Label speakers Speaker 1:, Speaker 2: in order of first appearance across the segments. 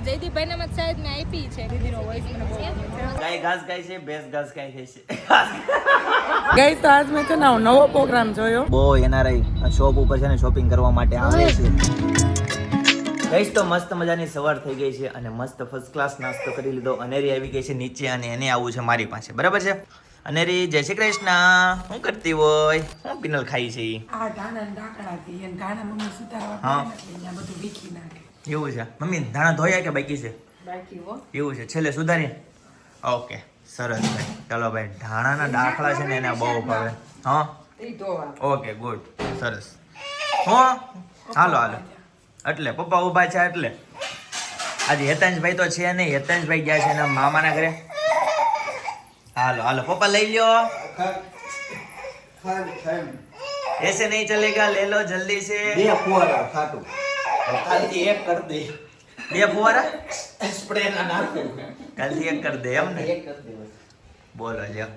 Speaker 1: આ જયદીપભાઈ ના મત શાયદ મેં આપી છે. દીદીનો વોઇસ મને બહુ
Speaker 2: ગાય ઘાસ ખાય છે ભેંસ ઘાસ ખાય છે.
Speaker 3: ગઈ તો આજ મેં છે ને નવો પ્રોગ્રામ જોયો.
Speaker 2: બહુ એનઆરઆઈ શોપ ઉપર છે ને શોપિંગ કરવા માટે આવે છે. ગઈશ તો મસ્ત મજાની સવાર થઈ ગઈ છે અને મસ્ત ફર્સ્ટ ક્લાસ નાસ્તો કરી લીધો. અનેરી આવી ગઈ છે નીચે અને એને આવું છે મારી પાસે. બરાબર છે? અનેરી જય શ્રી કૃષ્ણ. શું કરતી હોય? શું પિનલ ખાઈ છે
Speaker 3: આ ધાણા ને ઢાંકણા ધાણા મમ્મી સુધારવા
Speaker 2: હા. એવું છે. મમ્મી ધાણા ધોયા કે બાકી છે?
Speaker 3: બાકી
Speaker 2: એવું છે. છેલ્લે સુધારી ઓકે. સરસ ભાઈ. ચલો ભાઈ ધાણાના દાખલા છે ને એને બહુ ભાવે. હા? Okay good. સરસ. હો? હાલો હાલો. એટલે પપ્પા ઊભા છે એટલે. આજે હેતાંશભાઈ તો છે નહીં. હેતાંશભાઈ ગયા છે એના મામાના ઘરે. હાલો હાલો. પપ્પા લઈ લ્યો. એસે નહીં ચલેગા લે લો જલ્દી છે.
Speaker 4: બે ફુવારા ખાટું. કાલથી એક કરી દે.
Speaker 2: બે ફુવારા?
Speaker 4: સ્પ્રે ના નાખો.
Speaker 2: કાલથી એક કરી દે એમ ને
Speaker 4: એક કરી દે
Speaker 2: બોલો લ્યો.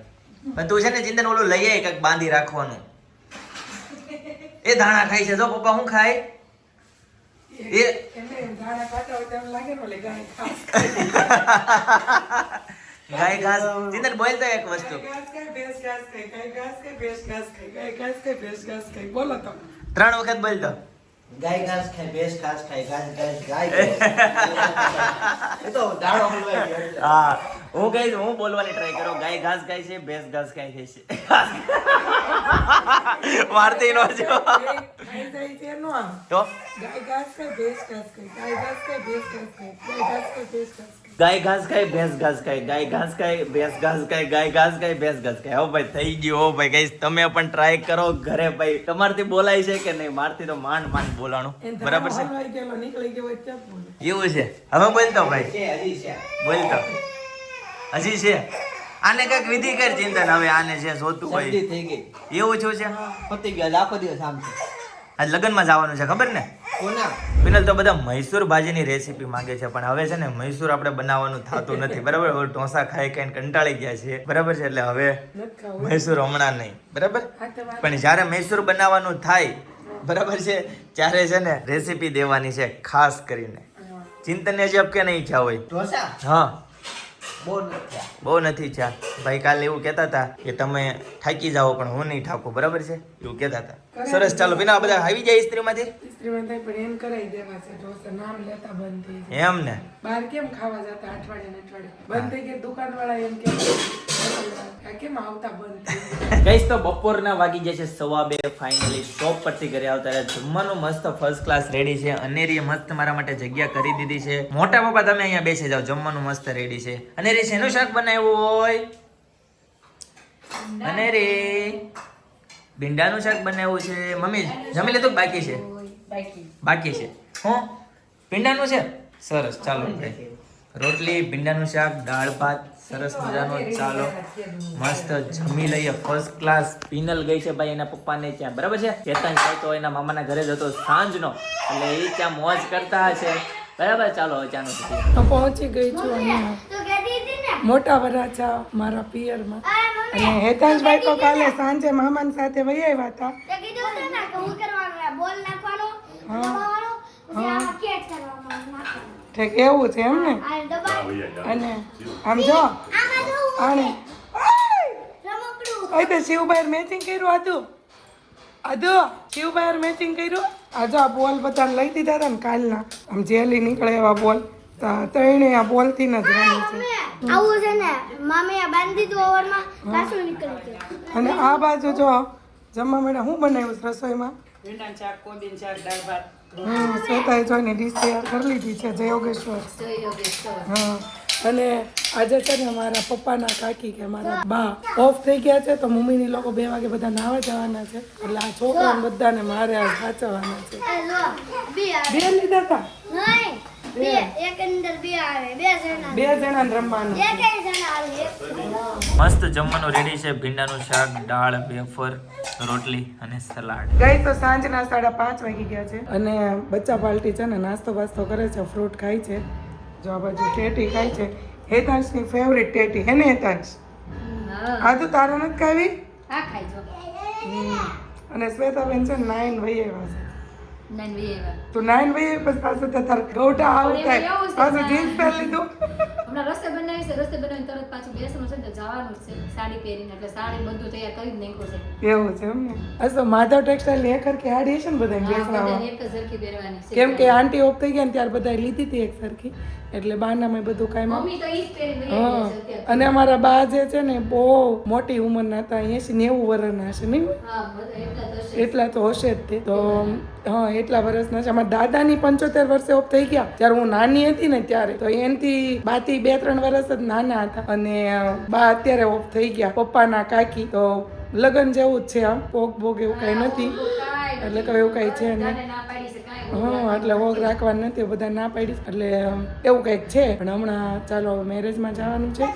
Speaker 2: પણ તું છે ને ચિંતન ઓલું લઈ આય કંઈક બાંધી રાખવાનું. એ ધાણા ખાય છે. જો પપ્પા શું ખાય? એ
Speaker 3: ગાય
Speaker 2: ઘાસ ચિંતન બોલ તો એક વસ્તુ. ત્રણ વખત બોલ તો.
Speaker 4: ગાય ઘાસ ખાય ભેંસ ઘાસ ખાય ઘાસ ઘાસ ગાય એ તો દાડો ગયો
Speaker 2: હા હું કહીશ હું બોલવાની ટ્રાય કરો. ગાય ઘાસ ખાય છે ભેંસ ઘાસ ખાય છે. વાર્તી નો જો.
Speaker 3: ખાઈ જાય છે નો આમ.
Speaker 2: તો?
Speaker 3: ગાય ઘાસ ખાય ભેંસ ઘાસ ખાય ગાય ઘાસ ખાય ભેંસ ઘાસ ખાય ગાય ઘાસ ખાય ભેંસ ઘાસ ખાય.
Speaker 2: ગાય ઘાસ ખાય ભેંસ ઘાસ ખાય ગાય ઘાસ ખાય ભેંસ ઘાસ ખાય ગાય ઘાસ ખાય ભેંસ ઘાસ ખાય. હો ભાઈ થઈ ગયું હો ભાઈ ગઈ તમે પણ ટ્રાય કરો ઘરે ભાઈ. તમારથી બોલાય છે કે નહીં? મારથી તો માંડ માંડ બોલાણું. બરાબર છે? એવું છે? હવે બોલતો ભાઈ. બોલતો. હજી છે? આને કંઈક વિધિ કર ચિંતન. હવે આને છે જોતું
Speaker 4: શરદી
Speaker 2: હોય
Speaker 4: થઈ ગઈ.
Speaker 2: એવું છું છે?
Speaker 4: પતી ગયા આખો દિવસ આમ છે.
Speaker 2: લગ્નમાં જવાનું છે ખબર ને?
Speaker 4: કોના?
Speaker 2: તો બધા મૈસૂર ભાજીની રેસીપી માંગે છે પણ હવે છે ને મૈસૂર આપણે બનાવવાનું થતું નથી. બરાબર? હવે ઢોસા ખાઈ ખાઈને કંટાળી ગયા છે બરાબર છે? એટલે હવે મૈસૂર હમણાં નહીં. બરાબર? પણ જ્યારે મૈસૂર બનાવવાનું થાય બરાબર છે? ત્યારે છે ને રેસીપી દેવાની છે ખાસ કરીને. ચિંતન અજબ કે નહીં ઈચ્છા હોય.
Speaker 4: ઢોસા?
Speaker 2: હા.
Speaker 4: બહુ નથી
Speaker 2: ઈચ્છા ભાઈ કાલે એવું કહેતા હતા કે તમે થાકી જાઓ પણ હું નહીં થાકું. બરાબર છે? એવું કહેતા હતા. સરસ ચાલો. બીના બધા આવી જાય ઇસ્ત્રીમાંથી?
Speaker 3: સ્ત્રીમાં પણ એમ કરાવી દેવા છે. ઢોસા નામ લેતા બંધ થઈ જાય.
Speaker 2: એમ ને?
Speaker 3: બહાર કેમ ખાવા જતા અઠવાડિયે અઠવાડિયે? બંધ થઈ ગયા દુકાન વાળા એમ કે આ કેમ આવતા બંધ
Speaker 2: ગઈશ તો બપોરના વાગી જાય છે સવા બે. ફાઇનલી શોપ પરથી ઘરે આવતા રહ્યા. જમવાનું મસ્ત ફર્સ્ટ ક્લાસ રેડી છે. અનેરીએ મસ્ત મારા માટે જગ્યા કરી દીધી છે. મોટા પપ્પા તમે અહીંયા બેસી જાઓ. જમવાનું મસ્ત રેડી છે. અનેરી શેનું શાક બનાવ્યું હોય? અનેરી. ભીંડાનું શાક બનાવ્યું છે. મમ્મી જમી લીધું કે બાકી છે. બાકી. છે. હું? ભીંડાનું છે? સરસ. ચાલો રોટલી ભીંડાનું શાક દાળ ભાત. સરસ મજાનો. ચાલો. મસ્ત જમી લઈએ. ફર્સ્ટ ક્લાસ પિનલ ગઈ છે ભાઈ એના પપ્પાને ત્યાં. બરાબર છે? ચેતન થાય તો એના મામાના ઘરે જતો સાંજનો. એટલે એ ત્યાં મોજ કરતા હશે. બરાબર? ચાલો ચાનો
Speaker 3: હું પહોંચી ગઈ છું અહીંયા. મોટા વરાછા મારા પિયરમાં. અને હેતાંશભાઈ તો કાલે સાંજે મામાન સાથે વહી આવ્યા હતા.
Speaker 5: તે કીધું હતું ને કે હું કરવાનું આ બોલ નાખવાનો દબાવવાનો પછી આમાં કેટ કરવાનો નાખવાનો.
Speaker 3: ઠીક એવું છે એમ ને? અને આમ જો.
Speaker 5: આમાં
Speaker 3: આને અહીં તો શિવભાઈ મેચિંગ કર્યું હતું. આદુ શિવભાઈ મેચિંગ કર્યું. આજો આ બોલ બધાને લઈ દીધા હતા ને કાલના. આમ જેલી નીકળે એવા બોલ. ત્રણે આ બોલથી નથી રમે છે.
Speaker 5: આવું છે ને મામી આ બાંધી દીધું ઓવરમાં પાછું નીકળી ગયું.
Speaker 3: અને આ બાજુ જો જમવા માટે શું બનાવ્યું છે રસોઈમાં? હમ શ્વેતાએ જોઈને ડીશ તૈયાર કરી લીધી છે જય યોગેશ્વર. હા અને આજે છે ને મારા પપ્પાના કાકી કે મારા બા ઓફ થઈ ગયા છે તો મમ્મીની લોકો બે વાગે બધા નાવા જવાના છે. એટલે આ છોકરાને બધાને મારે આ સાચવવાના છે.
Speaker 5: બે
Speaker 3: લીધા હતા
Speaker 5: બે એક અંદર બે આવે બે જણા.
Speaker 3: બે જણાને રમવાનું.
Speaker 5: એક જણા આવે
Speaker 2: મસ્ત જમવાનું રેડી છે. ભીંડાનું શાક દાળ બેફર રોટલી અને સલાડ.
Speaker 3: ગઈ તો સાંજના સાડા પાંચ વાગી ગયા છે અને બચ્ચા પાલટી છે ને નાસ્તો બાસ્તો કરે છે ફ્રૂટ ખાય છે જો આ બાજુ ટેટી ખાય છે. હેતાંશની ફેવરેટ ટેટી હે ને હેતાંશ? આ તો તારા નથી ખાવી?
Speaker 5: આ ખાઈ જો.
Speaker 3: અને શ્વેતાબેન છે ને નાઈન વહી આવ્યા છે. તું નાઈન ભાઈ પછી પાછું તાર ગૌટા આવું થાય પાછું જીન્સ પહેરી લીધું.
Speaker 1: હમણાં રસ્તે બનાવી છે રસ્તે બનાવીને તરત પાછું બેસવાનું છે ને તો જવાનું છે સાડી પહેરીને. એટલે સાડી બધું તૈયાર કરી નાખ્યું છે.
Speaker 3: એવું છે એમ ને? તો માધવ ટેક્સટાઇલ એક હરખી આડી હશે ને બધાને
Speaker 1: હા,
Speaker 3: બેસવામાં
Speaker 1: એક સરખી પહેરવાની છે.
Speaker 3: કેમ કે આંટી ઓફ થઈ ગયા ને ત્યારે બધા લીધી હતી એક સરખી એટલે બાનામાં બધું કાંઈ
Speaker 1: મમ્મી તો ઈ જ પહેરી છે.
Speaker 3: અને અમારા બા જે છે ને બહુ મોટી ઉંમરના હતા એસી નેવું વર્ષના હશે નહીં?
Speaker 1: એટલા તો હશે.
Speaker 3: જ તે. તો હા એટલા વર્ષના છે. અમારા દાદાની પંચોતેર વર્ષે ઓફ થઈ ગયા. ત્યારે હું નાની હતી ને ત્યારે. તો એનથી બાથી બે ત્રણ વર્ષ જ નાના હતા અને બા અત્યારે ઓફ થઈ ગયા. પપ્પાના કાકી તો લગ્ન જેવું જ છે, આમ. ભોગ ભોગ એવું કઈ નથી. એટલે કઈ એવું કઈ છે નહીં. હા, એટલે વોગ રાખવાનું નથી બધા ના પાડી. એટલે એવું કંઈક છે. પણ હમણાં ચાલો મેરેજમાં જવાનું છે.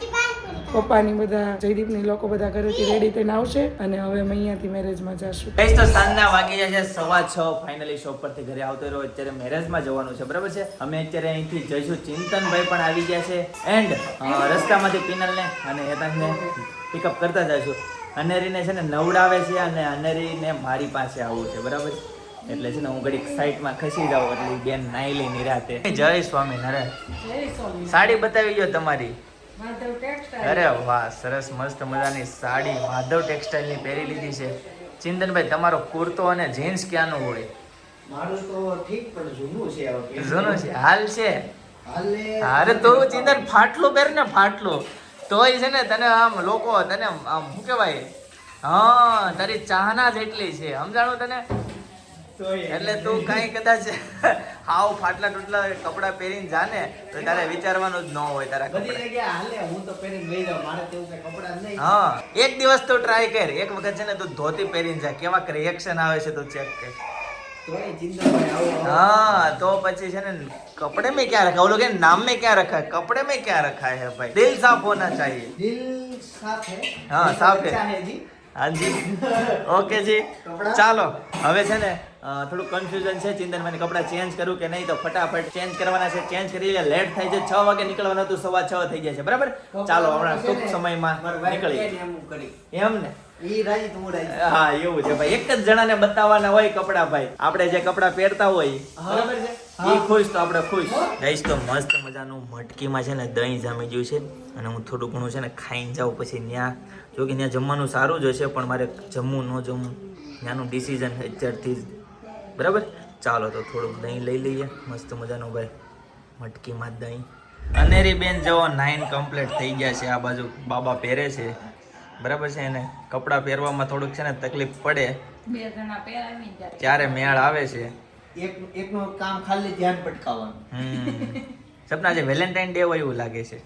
Speaker 3: પપ્પાની બધા, જયદીપની લોકો બધા ઘરેથી રેડી થઈને આવશે. અને હવે અમે અહીંયાથી મેરેજમાં જશું.
Speaker 2: ગઈશ તો સાંજના વાગી જાય છે, સવા છ. ફાઇનલી શોપ પરથી ઘરે આવતો રહ્યો. અત્યારે મેરેજમાં જવાનું છે, બરાબર છે? અમે અત્યારે અહીંથી જઈશું. ચિંતનભાઈ પણ આવી ગયા છે. એન્ડ રસ્તામાંથી પિનલને અને હેતનને પિકઅપ કરતા જઈશું. અનેરીને છે ને નવડાવે છે અને અનેરીને મારી પાસે આવવું છે, બરાબર છે? એટલે છે ને હું ઘડીક સાઈડમાં ખસી જાઉં એટલે બેન નાઈ લઈ નિરાતે જય સ્વામી નરે સાડી બતાવી ગયો તમારી. અરે વાહ સરસ મસ્ત મજાની સાડી. માધવ ટેક્સટાઇલની પહેરી લીધી છે. ચિંતનભાઈ તમારો કુર્તો અને જીન્સ ક્યાંનું હોય?
Speaker 4: મારું તો ઠીક પણ જૂનું છે
Speaker 2: જૂનું છે. હાલ છે?
Speaker 4: હાલે.
Speaker 2: અરે તો ચિંતન ફાટલું પહેર ને ફાટલું. તોય છે ને તને આમ લોકો તને આમ શું કહેવાય? હા તારી ચાહના જેટલી છે. સમજાણું તને? એટલે તું કઈ કદાચ હાવ ફાટલા ટૂટલા કપડા પહેરીને જાને તો તારે વિચારવાનું જ ન હોય તારા કપડા.
Speaker 4: હા
Speaker 2: એક દિવસ તો ટ્રાય કર. એક વખત છે ને તું ધોતી પહેરીને જા કેવા રિએક્શન આવે છે તું ચેક કર. હા તો પછી છે ને કપડે મેં ક્યાં રખા ઓલું કે નામ મેં ક્યાં રખાય? કપડે મેં ક્યાં રખાય હે ભાઈ? દિલ સાફ હોના ચાહીએ.
Speaker 4: દિલ સાફ હે હા સાફ
Speaker 2: હે. હાજી. ઓકે જી. ચાલો હવે છે ને થોડું કન્ફ્યુઝન છે ચિંતન મને કપડાં ચેન્જ કરું કે નહીં તો ફટાફટ ચેન્જ કરવાના છે ચેન્જ કરી લેટ થાય છે છ વાગે નીકળવાનું હતું સવા છ થઈ જાય છે બરાબર? ચાલો હમણાં ટૂંક સમયમાં નીકળી
Speaker 4: એમ
Speaker 2: ને? હા એવું છે ભાઈ. એક જ જણાને બતાવવાના હોય કપડા ભાઈ. આપણે જે કપડા પહેરતા હોય બરાબર છે? એ ખુશ તો આપણે ખુશ. ગઈશ તો મસ્ત મજાનું મટકીમાં છે ને દહીં જામી ગયું છે અને હું થોડું ઘણું છે ને ખાઈને જાઉં પછી ત્યાં. જો કે ત્યાં જમવાનું સારું જ હશે પણ મારે જમવું ન જમવું ત્યાંનું ડિસિઝન અત્યારથી જ. બરાબર? ચાલો તો થોડુંક દહીં લઈ લઈએ. મસ્ત મજાનું ભાઈ મટકીમાં જ દહીં. અનેરી બેન જેવો નાઇન કમ્પ્લીટ થઈ ગયા છે. આ બાજુ બાબા પહેરે છે. બરાબર છે એને કપડાં પહેરવામાં થોડુંક છે ને તકલીફ પડે.
Speaker 1: ત્યારે
Speaker 2: મેળ આવે છે.
Speaker 4: એક એકનું કામ ખાલી ધ્યાન
Speaker 2: ભટકાવવાનું. સપના જે વેલેન્ટાઇન ડે હોય એવું લાગે છે.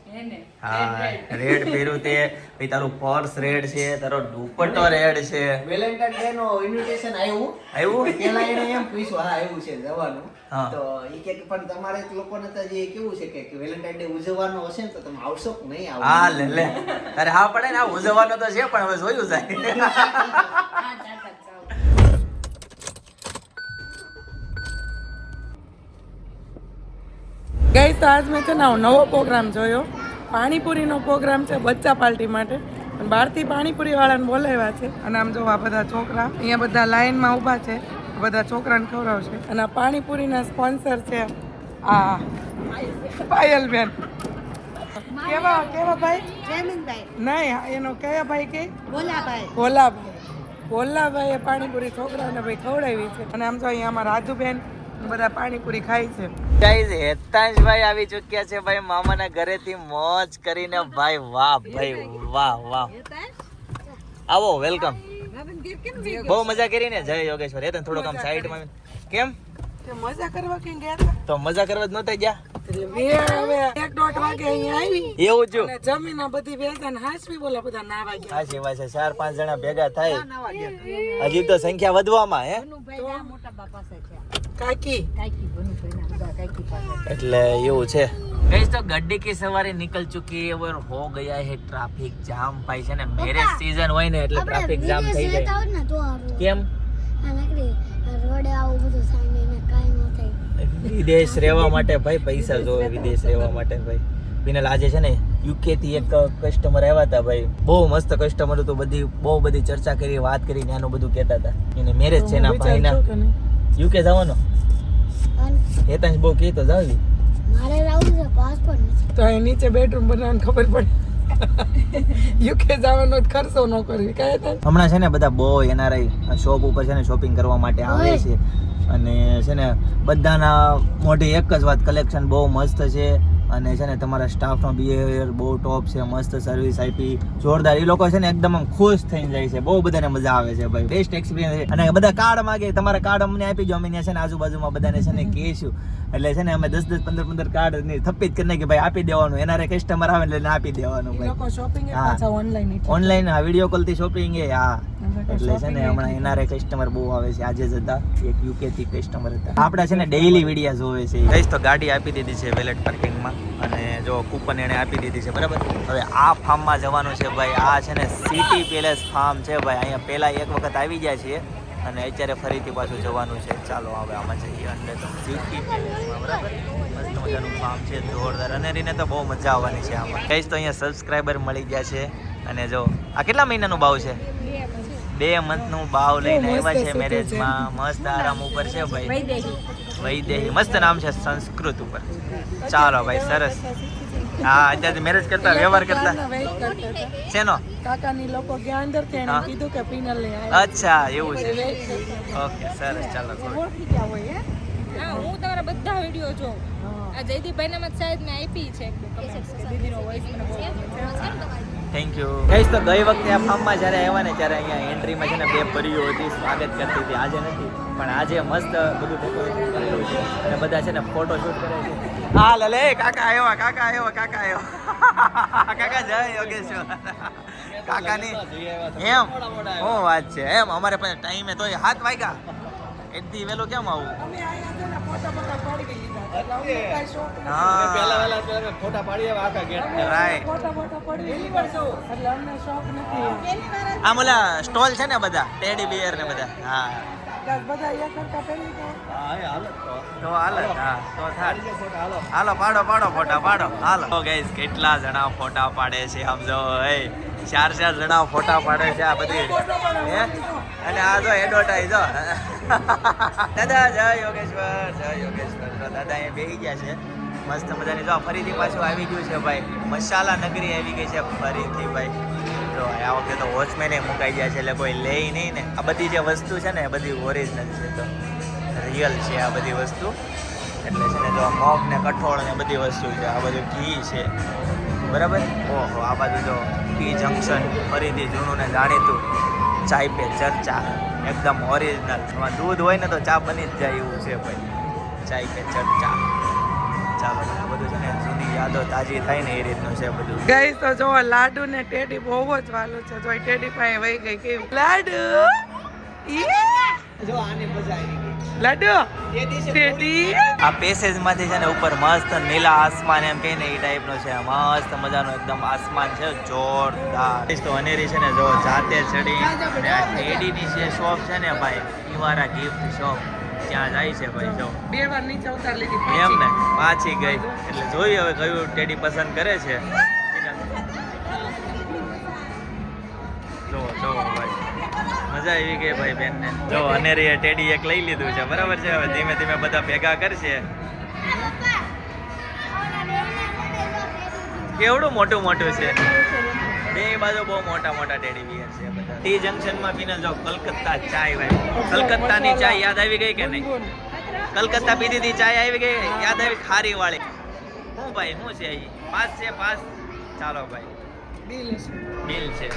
Speaker 2: હા રેડ પહેર્યું તે પછી તારું પર્સ રેડ છે તારો દુપટ્ટો રેડ છે.
Speaker 4: વેલેન્ટાઇન ડે નો ઇન્વિટેશન આવ્યું.
Speaker 2: આવ્યું?
Speaker 4: પેલા એને એમ પૂછ્યું હા આવ્યું છે જવાનું. તો એ કે પણ તમારે લોકોને તો જે કેવું છે કે વેલેન્ટાઇન ડે ઉજવવાનો હશે ને તો તમે આવશો કે નહીં આવો
Speaker 2: હા લે લે. તારે હા પડે ને આ ઉજવવાનો તો છે પણ હવે જોયું જાય.
Speaker 3: ગઈ તો આજ મેં છે ને નવો પ્રોગ્રામ જોયો. પાણીપુરીનો પ્રોગ્રામ છે બચ્ચા પાર્ટી માટે. અને બહારથી પાણીપુરી વાળાને બોલાવ્યા છે. અને આમ જોવા બધા છોકરા અહીંયા બધા લાઇનમાં ઊભા છે. બધા છોકરાને ખવડાવશે અને આ પાણીપુરીના સ્પોન્સર છે આ પાયલબેન. કેવા કેવા ભાઈ?
Speaker 5: જયમીનભાઈ.
Speaker 3: નહીં એનો કયા ભાઈ કે?
Speaker 5: ભોલાભાઈ.
Speaker 3: ભોલાભાઈ. ભોલાભાઈએ પાણીપુરી છોકરાઓને ભાઈ ખવડાવી છે. અને આમ જો અહીંયા અમારા રાજુબેન બધા પાણીપુરી ખાય છે.
Speaker 2: ગાઈઝ હેતાંશભાઈ આવી ચૂક્યા છે ભાઈ. મામાના ઘરેથી મોજ કરીને ભાઈ વાહ ભાઈ વાહ વાહ. આવો વેલકમ બહુ મજા કરીને જય યોગેશ્વર. હેતન થોડોક આમ સાઈડમાં કેમ?
Speaker 3: મજા કરવા કેમ ગયા
Speaker 2: તો મજા કરવા જ નતા ગયા?
Speaker 3: હવે એક દોઢ વાગે અહીંયા આવી.
Speaker 2: એવું જો
Speaker 3: અને જમીન બધી વેચાણ હાસવી બોલા બધા નાવા ગયા.
Speaker 2: સાચી વાત છે ચાર પાંચ જણા ભેગા થાય. હજી તો સંખ્યા વધવામાં હે?
Speaker 3: કાકી.
Speaker 2: એટલે એવું છે. गैस तो गड्ढे की सवारी निकल चुकी है और हो गया है ટ્રાફિક જામ ભાઈ છે ને મેરેજ સીઝન હોય ને એટલે ટ્રાફિક જામ થઈ જાય. કેમ? વિદેશ રહેવા માટે ભાઈ પૈસા જોવે વિદેશ રહેવા માટે ભાઈ. વિનલ આજે છે ને યુકે થી એક કસ્ટમર આવ્યા હતા ભાઈ. બહુ મસ્ત કસ્ટમર હતું બધી બહુ બધી ચર્ચા કરી વાત કરી ને આનું બધું કહેતા હતા. એને મેરેજ છે એના ભાઈના. યુકે જવાનો? હેતાંશ બહુ કહે તો જાવી
Speaker 5: મારે રાવું છે પાસપોર્ટ નથી.
Speaker 3: તો અહીં નીચે બેડરૂમ બનાવવાની ખબર પડે. યુકે જવાનો જ ખર્ચો ન કરવી. કહે તો
Speaker 2: હમણાં છે ને બધા બહુ એનઆરઆઈ શોપ ઉપર છે ને શોપિંગ કરવા માટે આવે છે. અને છે ને બધાના મોઢે એક જ વાત કલેક્શન બહુ મસ્ત છે. અને છે ને તમારા સ્ટાફનો બિહેવિયર બહુ ટોપ છે મસ્ત સર્વિસ આપી. જોરદાર. એ લોકો છે ને એકદમ ખુશ થઈને જાય છે. બહુ બધાને મજા આવે છે ભાઈ. બેસ્ટ એક્સપિરિયન્સ અને બધા કાર્ડ માગે. તમારા કાર્ડ અમને આપી દો અમે ત્યાં છે ને આજુબાજુમાં બધાને છે ને કહીશું. એટલે છે ને અમે દસ દસ પંદર પંદર કાર્ડ થપ્પી જ કરીને કે ભાઈ આપી દેવાનું. એના કસ્ટમર આવે એટલે આપી દેવાનું ભાઈ. હા.
Speaker 3: ઓનલાઈન
Speaker 2: ઓનલાઈન આ વીડિયો કોલથી શોપિંગ એ હા. એટલે છે ને હમણાં એનઆરએ કસ્ટમર બહુ આવે છે. આજે જ હતા. એક યુકે થી કસ્ટમર હતા. આપણે છે ને ડેઈલી વિડીયા જોવે છે. ગઈશ તો ગાડી આપી દીધી છે. વેલેટ પાર્કિંગમાં અને જો કૂપન એણે આપી દીધી છે બરાબર? હવે આ ફાર્મમાં જવાનું છે ભાઈ. આ છે ને સિટી પેલેસ ફાર્મ છે ભાઈ. અહીંયા પહેલાં એક વખત આવી ગયા છીએ અને અત્યારે ફરીથી પાછું જવાનું છે. ચાલો હવે આમાં જઈએ અંદર તો સિટી પેલેસમાં બરાબર? મસ્ત મજાનું ફાર્મ છે જોરદાર. અને રીને તો બહુ મજા આવવાની છે આમાં. કહીશ તો અહીંયા સબસ્ક્રાઈબર મળી ગયા છે. અને જો આ કેટલા મહિનાનું ભાવ છે? બે મંથનું ભાવ લઈને આવ્યા છે. મેરેજમાં મસ્ત આરામ ઉપર છે ભાઈ. વૈદેહી મસ્ત નામ છે સંસ્કૃત ઉપર. ચાલો ભાઈ સરસ. હા અત્યારે મેરેજ કરતા વ્યવહાર કરતા. શેનો?
Speaker 3: કાકાની લોકો ગયા અંદર કીધું કે પિનલ
Speaker 2: અચ્છા એવું છે. ઓકે સરસ ચાલો
Speaker 3: ઓળખી ગયા હોય હા?
Speaker 6: હું તમારા બધા વીડિયો જોઉં. આ જયદીપભાઈ ના શાયદ મેં આપી છે દીદીનો મને બહુ
Speaker 2: થેન્ક યુ ગઈશ તો ગઈ વખતે આ ફાર્મમાં જ્યારે આવ્યા ને ત્યારે અહીંયા એન્ટ્રીમાં છે ને બે પરીઓ હતી સ્વાગત કરતી હતી. આજે નથી. પણ આજે મસ્ત બધું ડેકોરેશન કરેલું છે. અને બધા છે ને ફોટો શૂટ કરે છે. હા લલે કાકા આવ્યો કાકા આવ્યો કાકા આવ્યો કાકા જય યોગેશ્વર. કાકાની એમ શું વાત છે એમ અમારે પાસે ટાઈમે તોય હાથ વાગ્યા. એટલી વેલો કેમ આવું? આમ ઓલા સ્ટોલ છે ને બધા ટેડી બિયર ને બધા. હા.
Speaker 4: હાલો
Speaker 2: પાડો પાડો ફોટા પાડો. હાલો. તો કેટલા જણા ફોટા પાડે છે આમ જો ચાર ચાર જણા ફોટા પાડે છે આ બધી. હે? અને આ જો એડવર્ટાઈઝ જો. દાદા જય યોગેશ્વર જય યોગેશ્વર. દાદા એ બેસી ગયા છે. મસ્ત મજાની જો ફરીથી પાછું આવી ગયું છે ભાઈ. મસાલા નગરી આવી ગઈ છે ફરીથી ભાઈ. જો આ વખતે તો વોચમેને મુકાઈ ગયા છે, એટલે કોઈ લે નહીં ને. આ બધી જે વસ્તુ છે ને, એ બધી ઓરિજિનલ છે તો. રિયલ છે આ બધી વસ્તુ. એટલે છે ને, જો મગ ને કઠોળ ને બધી વસ્તુ છે, આ બધું ઘી છે. બરાબર? ઓહો, આ બાજુ જો ટી જંકશન ફરીથી જૂનું ને જાણીતું ચાય પે ચર્ચા. એકદમ ઓરિજિનલ એમાં દૂધ હોય ને તો ચા બની જ જાય એવું છે ભાઈ. ચાય પે ચર્ચા. ચાલો આ બધું છે ને જૂની યાદો તાજી થાય ને એ રીતનું છે બધું.
Speaker 3: ગઈ તો જો લાડુ ને ટેડી બહુ જ વાલું છે. જો ટેડી પાસે વહી ગઈ કેવી લાડુ!
Speaker 4: જો આની મજા આવી ગઈ.
Speaker 3: લાડુ! ટેડી!
Speaker 2: આ પેસેજમાંથી છે ને ઉપર મસ્ત નીલા આસમાન એમ કહીને એ ટાઈપનો છે. મસ્ત મજાનો એકદમ આસમાન છે. જોરદાર. તો અનેરી છે ને જો જાતે ચડી ટેડીની જે શોપ છે ને ભાઈ ઈવારા ગિફ્ટ શોપ ત્યાં જાય છે ભાઈ જો.
Speaker 3: બે વાર નીચે ઉતાર લીધી
Speaker 2: એમ ને
Speaker 3: પાછી.
Speaker 2: ગઈ. એટલે જોઈ હવે કયું ટેડી પસંદ કરે છે. જો જો ભાઈ. મજા આવી ગઈ ભાઈ બેનને. જો અનેરીએ ટેડી એક લઈ લીધું છે. બરાબર છે? હવે ધીમે ધીમે બધા ભેગા કરશે. કેવડું મોટું મોટું છે? બે બાજુ બહુ મોટા મોટા ટેડી બિયર છે. ટી જંકશનમાં પીને જો કલકત્તા ચાય ભાઈ કલકત્તાની ચાય યાદ આવી ગઈ કે નહીં? કલકત્તા પીધી હતી ચાય આવી ગઈ? યાદ આવી ખારી વાળી. હું ભાઈ શું છે અહીં? પાસ છે પાસ. ચાલો ભાઈ.
Speaker 3: બિલ છે.
Speaker 2: બિલ છે.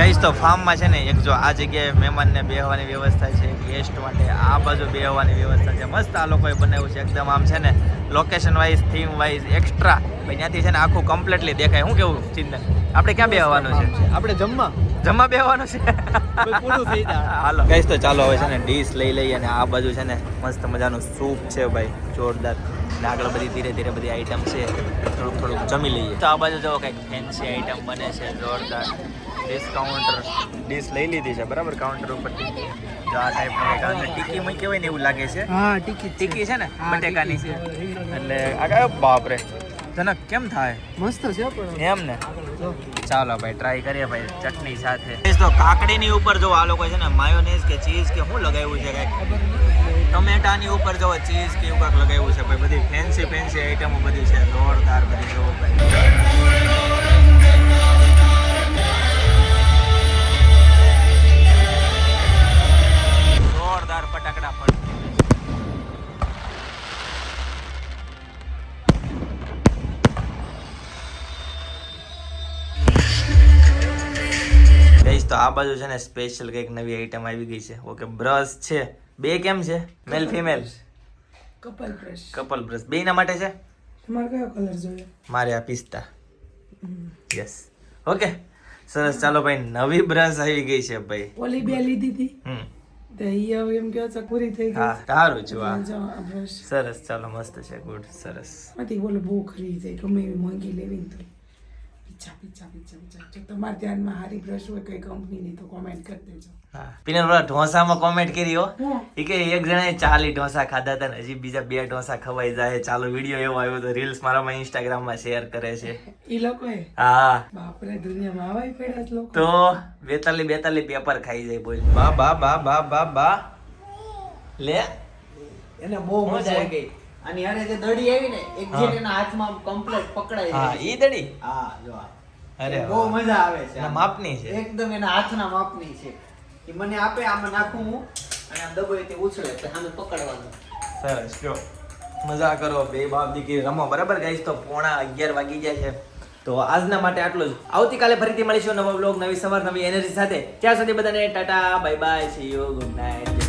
Speaker 2: ગઈશ તો ફાર્મમાં છે ને એક જો આ જગ્યાએ મહેમાનને બેહવાની વ્યવસ્થા છે ગેસ્ટ માટે આ બાજુ બેહવાની વ્યવસ્થા છે. મસ્ત આ લોકોએ બનાવ્યું છે એકદમ આમ છે ને location wise theme wise extra ભાઈ ત્યાંથી છે ને આખું કમ્પ્લીટલી દેખાય. શું કેવું ચિંતન? આપણે ક્યાં બેહવાનું છે?
Speaker 4: આપણે જમવા.
Speaker 2: જમવા બેહવાનું છે. હાલો. ગઈશ તો ચાલો હવે છે ને ડીશ લઈ લઈએ અને આ બાજુ છે ને મસ્ત મજાનું સૂપ છે ભાઈ જોરદાર. ને આગળ બધી ધીરે ધીરે બધી આઈટમ છે. થોડુંક થોડુંક જમી લઈએ. તો આ બાજુ જો કંઈક ફેન્સી આઈટમ બને છે જોરદાર. ડિસ્કાઉન્ટર ડીશ લઈ લીધી છે બરાબર? કાઉન્ટર ઉપરથી. જો આ ટાઈપનું કંઈક અંદર ટીકી મૂકી હોય ને એવું લાગે છે.
Speaker 3: હા ટીકી
Speaker 2: ટીકી છે ને? બટેકાની. છે. એટલે આ કયો? બાપ રે તને કેમ થાય?
Speaker 3: મસ્ત છે પણ.
Speaker 2: એમ ને? ચાલો ભાઈ ટ્રાય કરીએ ભાઈ ચટણી સાથે. તો કાકડીની ઉપર જો આ લોકો છે ને માયોનેઝ કે ચીઝ કે શું લગાવ્યું છે કંઈક? ટમેટાની ઉપર જો ચીઝ કે એવું કાંઈક લગાવ્યું છે. ભાઈ બધી ફેન્સી ફેન્સી આઈટમો બધી છે. જોરદાર બધી જોવો ભાઈ. ફટાકડા ફટ તો આ બાજુ છે ને સ્પેશિયલ કંઈક નવી આઈટમ આવી ગઈ છે. ઓકે બ્રશ છે. બે કેમ છે? Male female
Speaker 3: couple brush
Speaker 2: couple brush બેયના માટે છે?
Speaker 3: તમારે કયો કલર જોઈએ?
Speaker 2: મારે આ પિસ્તા. યસ ઓકે સરસ. ચાલો ભાઈ નવી બ્રશ આવી ગઈ છે ભાઈ.
Speaker 3: ઓલી બે લીધી હતી.
Speaker 2: હમ.
Speaker 3: ઈ હવે એમ કહો છો પૂરી થઈ ગઈ.
Speaker 2: હા સારું
Speaker 3: જો આ
Speaker 2: સરસ ચાલો મસ્ત છે ગુડ સરસ.
Speaker 3: માંથી બોલો બહુ થઈ ગમે એવી મોંઘી લેવી તો. પીછા પીછા પીછા પીછા. જો તમારા ધ્યાનમાં હારી બ્રશ હોય કઈ કંપનીની તો કોમેન્ટ કરી દેજો.
Speaker 2: હા. પેલા ઓલા ઢોસામાં કોમેન્ટ કરી હો. એ કે એક જણાએ ચાલી ઢોસા ખાધા હતા ને હજી બીજા બે ઢોસા ખવાઈ જાય. ચાલો વીડિયો એવો આવ્યો તો રીલ્સ મારામાં ઇન્સ્ટાગ્રામમાં શેર કરે છે.
Speaker 3: લોકોએ?
Speaker 2: હા.
Speaker 3: બાપરે દુનિયામાં આવાય પડ્યા લોકો.
Speaker 2: તો બેતાલી બેતાલી પેપર ખાઈ જાય બોલ. બા બા બા બા બા બા. લે.
Speaker 4: એને બહુ મજા આવી ગઈ. અને યારે જે દડી આવી ને એક
Speaker 2: હા.
Speaker 4: એના હાથમાં કમ્પ્લીટ પકડાઈ
Speaker 2: હા ઈ દડી?
Speaker 4: હા જો
Speaker 2: અરે
Speaker 4: બહુ મજા આવે છે
Speaker 2: માપની છે.
Speaker 4: એકદમ એના હાથના માપની છે. કે મને આપે આમાં નાખું હું અને આમ દબાઈ તે ઉછળે તો સામે પકડવાનું.
Speaker 2: સરસ જો. મજા કરો બે બાપ દીકરી રમો બરાબર ગાઈસ તો પોણા અગિયાર વાગી ગયા છે. તો આજના માટે આટલું જ. આવતીકાલે ફરીથી મળીશું નવો બ્લોગ નવી સવાર નવી એનર્જી સાથે. ત્યાં સુધી બધાને tata bye bye see you good night